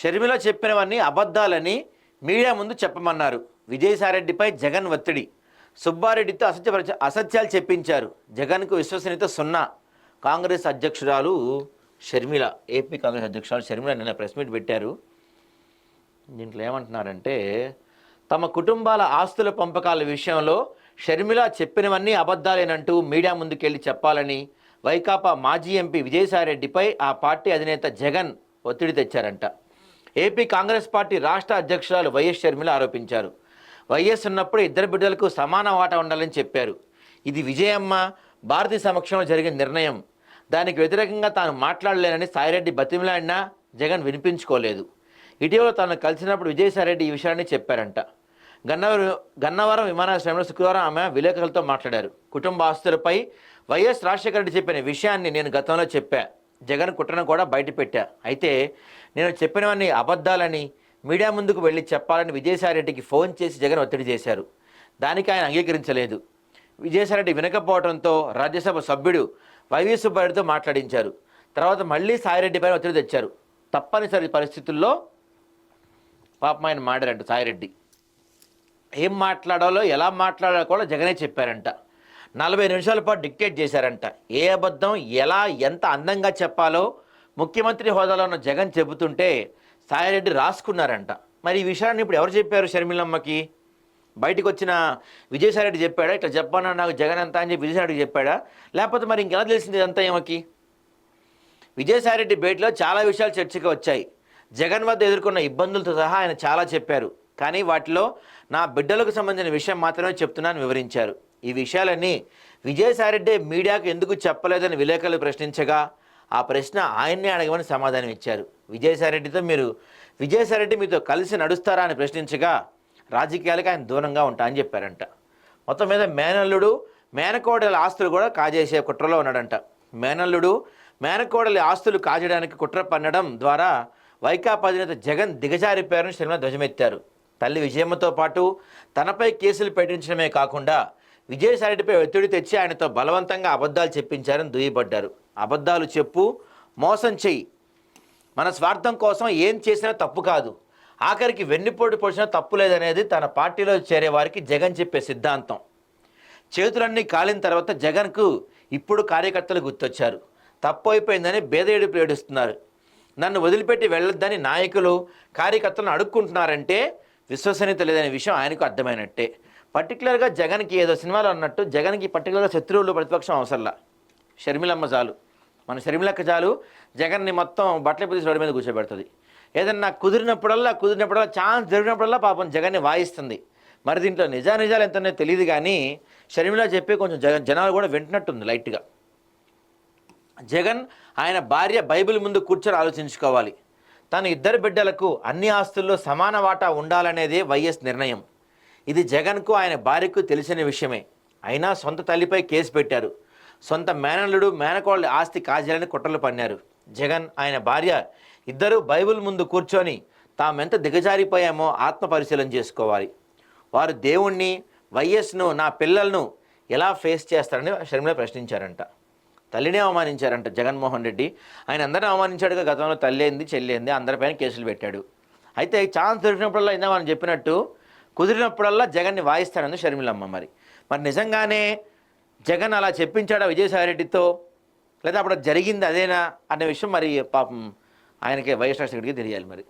షర్మిల చెప్పినవన్నీ అబద్ధాలని మీడియా ముందు చెప్పమన్నారు. విజయసాయిరెడ్డిపై జగన్ ఒత్తిడి. సుబ్బారెడ్డితో అసత్య అసత్యాలు చెప్పించారు. జగన్కు విశ్వసనీయత సున్నా. కాంగ్రెస్ అధ్యక్షురాలు షర్మిల ఏపీ కాంగ్రెస్ అధ్యక్షురాలు షర్మిల నిన్న ప్రెస్ మీట్ పెట్టారు. దీంట్లో ఏమంటున్నారంటే తమ కుటుంబాల ఆస్తుల పంపకాల విషయంలో షర్మిల చెప్పినవన్నీ అబద్ధాలేనంటూ మీడియా ముందుకెళ్ళి చెప్పాలని వైకాపా మాజీ ఎంపీ విజయసాయిరెడ్డిపై ఆ పార్టీ అధినేత జగన్ ఒత్తిడి తెచ్చారంట. ఏపీ కాంగ్రెస్ పార్టీ రాష్ట్ర అధ్యక్షురాలు వైఎస్ షర్మిల ఆరోపించారు. వైఎస్ ఉన్నప్పుడు ఇద్దరు బిడ్డలకు సమాన వాటా ఉండాలని చెప్పారు. ఇది విజయమ్మ భారతి సమక్షంలో జరిగిన నిర్ణయం. దానికి వ్యతిరేకంగా తాను మాట్లాడలేనని సాయిరెడ్డి బతిమిలాడినా జగన్ వినిపించుకోలేదు. ఇటీవల తాను కలిసినప్పుడు విజయసాయిరెడ్డి ఈ విషయాన్ని చెప్పారంట. గన్నవరం గన్నవరం విమానాశ్రయంలో శుక్రవారం ఆమె విలేకరులతో మాట్లాడారు. కుటుంబ ఆస్తులపై వైఎస్ రాజశేఖర రెడ్డి చెప్పిన విషయాన్ని నేను గతంలో చెప్పా. జగన్ కుట్రను కూడా బయటపెట్టా. అయితే నేను చెప్పినవన్నీ అబద్ధాలని మీడియా ముందుకు వెళ్ళి చెప్పాలని విజయసాయిరెడ్డికి ఫోన్ చేసి జగన్ ఒత్తిడి చేశారు. దానికి ఆయన అంగీకరించలేదు. విజయసాయిరెడ్డి వినకపోవడంతో రాజ్యసభ సభ్యుడు వైవి సుబ్బారెడ్డితో మాట్లాడించారు. తర్వాత మళ్ళీ సాయిరెడ్డిపైన ఒత్తిడి తెచ్చారు. తప్పనిసరి పరిస్థితుల్లో పాపం ఆయన మాడారంట సాయిరెడ్డి. ఏం మాట్లాడాలో ఎలా మాట్లాడాలో కూడా జగనే చెప్పారంట. నలభై నిమిషాల పాటు డిక్టేట్ చేశారంట. ఏ అబద్ధం ఎలా ఎంత అందంగా చెప్పాలో ముఖ్యమంత్రి హోదాలో ఉన్న జగన్ చెబుతుంటే సాయిరెడ్డి రాసుకున్నారంట. మరి ఈ విషయాన్ని ఇప్పుడు ఎవరు చెప్పారు షర్మిలమ్మకి? బయటకు వచ్చిన విజయసాయిరెడ్డి చెప్పాడా? ఇట్లా చెప్పానా నాకు జగన్ అంతా అని చెప్పి విజయసాయిరెడ్డి చెప్పాడా? లేకపోతే మరి ఇంకెలా తెలిసింది ఇదంతా ఏమకి విజయసాయిరెడ్డి భేటీలో చాలా విషయాలు చర్చకు వచ్చాయి. జగన్ వద్ద ఎదుర్కొన్న ఇబ్బందులతో సహా ఆయన చాలా చెప్పారు. కానీ వాటిలో నా బిడ్డలకు సంబంధించిన విషయం మాత్రమే చెప్తున్నాను వివరించారు. ఈ విషయాలన్నీ విజయసాయిరెడ్డి మీడియాకు ఎందుకు చెప్పలేదని విలేకరులు ప్రశ్నించగా ఆ ప్రశ్న ఆయన్నే అడగమని సమాధానం ఇచ్చారు. విజయసాయిరెడ్డితో మీరు విజయసాయిరెడ్డి మీతో కలిసి నడుస్తారా అని ప్రశ్నించగా రాజకీయాలకు ఆయన దూరంగా ఉంటా అని చెప్పారంట. మొత్తం మీద మేనల్లుడు మేనకోడల ఆస్తులు కూడా కాజేసే కుట్రలో ఉన్నాడంట. మేనల్లుడు మేనకోడలి ఆస్తులు కాజేయడానికి కుట్ర పన్నడం ద్వారా వైకాపా అధినేత జగన్ దిగజారిపోయారని శర్మ ధ్వజమెత్తారు. తల్లి విజయమ్మతో పాటు తనపై కేసులు పెట్టించడమే కాకుండా విజయసాయిరెడ్డిపై ఒత్తిడి తెచ్చి ఆయనతో బలవంతంగా అబద్ధాలు చెప్పించారని దుయ్యబడ్డారు. అబద్ధాలు చెప్పు మోసం చెయ్యి. మన స్వార్థం కోసం ఏం చేసినా తప్పు కాదు. ఆఖరికి వెన్నుపోటు పొడిచినా తప్పు లేదనేది తన పార్టీలో చేరే వారికి జగన్ చెప్పే సిద్ధాంతం. చేతులన్నీ కాలిన తర్వాత జగన్కు ఇప్పుడు కార్యకర్తలు గుర్తొచ్చారు. తప్పు అయిపోయిందని బేదేడుపు ఏడుస్తున్నారు. నన్ను వదిలిపెట్టి వెళ్ళొద్దని నాయకులు కార్యకర్తలను అడుక్కుంటున్నారంటే విశ్వసనీయత లేదనే విషయం ఆయనకు అర్థమైనట్టే. పర్టికులర్గా జగన్కి ఏదో సినిమాలో అన్నట్టు జగన్కి పర్టికులర్గా శత్రువులు ప్రతిపక్షం అవసరంలా. షర్మిలమ్మ చాలు మన షర్మిలక్క చాలు జగన్ని మొత్తం బట్టలు ప్రదేశ్ రోడ్డు మీద కూర్చోబెడుతుంది. ఏదన్నా కుదిరినప్పుడల్లా కుదిరినప్పుడల్లా ఛాన్స్ జరిగినప్పుడల్లా పాపం జగన్ని వాయిస్తుంది. మరి దీంట్లో నిజా నిజాలు ఎంతనే తెలియదు కానీ షర్మిల చెప్పి కొంచెం జగన్ జనాలు కూడా వింటున్నట్టుంది లైట్గా. జగన్ ఆయన భార్య బైబిల్ ముందు కూర్చొని ఆలోచించుకోవాలి. తన ఇద్దరు బిడ్డలకు అన్ని ఆస్తుల్లో సమాన వాటా ఉండాలనేదే వైఎస్ నిర్ణయం. ఇది జగన్కు ఆయన భార్యకు తెలిసిన విషయమే. అయినా సొంత తల్లిపై కేసు పెట్టారు. సొంత మేనల్లుడు మేనకోళ్ళ ఆస్తి కాజేయాలని కుట్రలు పన్నారు. జగన్ ఆయన భార్య ఇద్దరు బైబిల్ ముందు కూర్చొని తామెంత దిగజారిపోయామో ఆత్మ పరిశీలన చేసుకోవాలి. వారు దేవుణ్ణి వైఎస్ను నా పిల్లలను ఎలా ఫేస్ చేస్తారని షర్మిల ప్రశ్నించారంట. తల్లినే అవమానించారంట జగన్మోహన్ రెడ్డి. ఆయన అందరిని అవమానించాడుగా. గతంలో తల్లి అయింది చెల్లి అయింది అందరిపైన కేసులు పెట్టాడు. అయితే ఛాన్స్ దొరికినప్పుడల్లా ఇందా మనం చెప్పినట్టు కుదిరినప్పుడల్లా జగన్ని వాయిస్తాడంది షర్మిలమ్మ మరి. మరి నిజంగానే జగన్ అలా చెప్పించాడా విజయసాయిరెడ్డితో? లేదా అప్పుడు జరిగింది అదేనా అనే విషయం మరి పాపం ఆయనకి వైఎస్ రాజశేఖర్కి తెలియాలి మరి.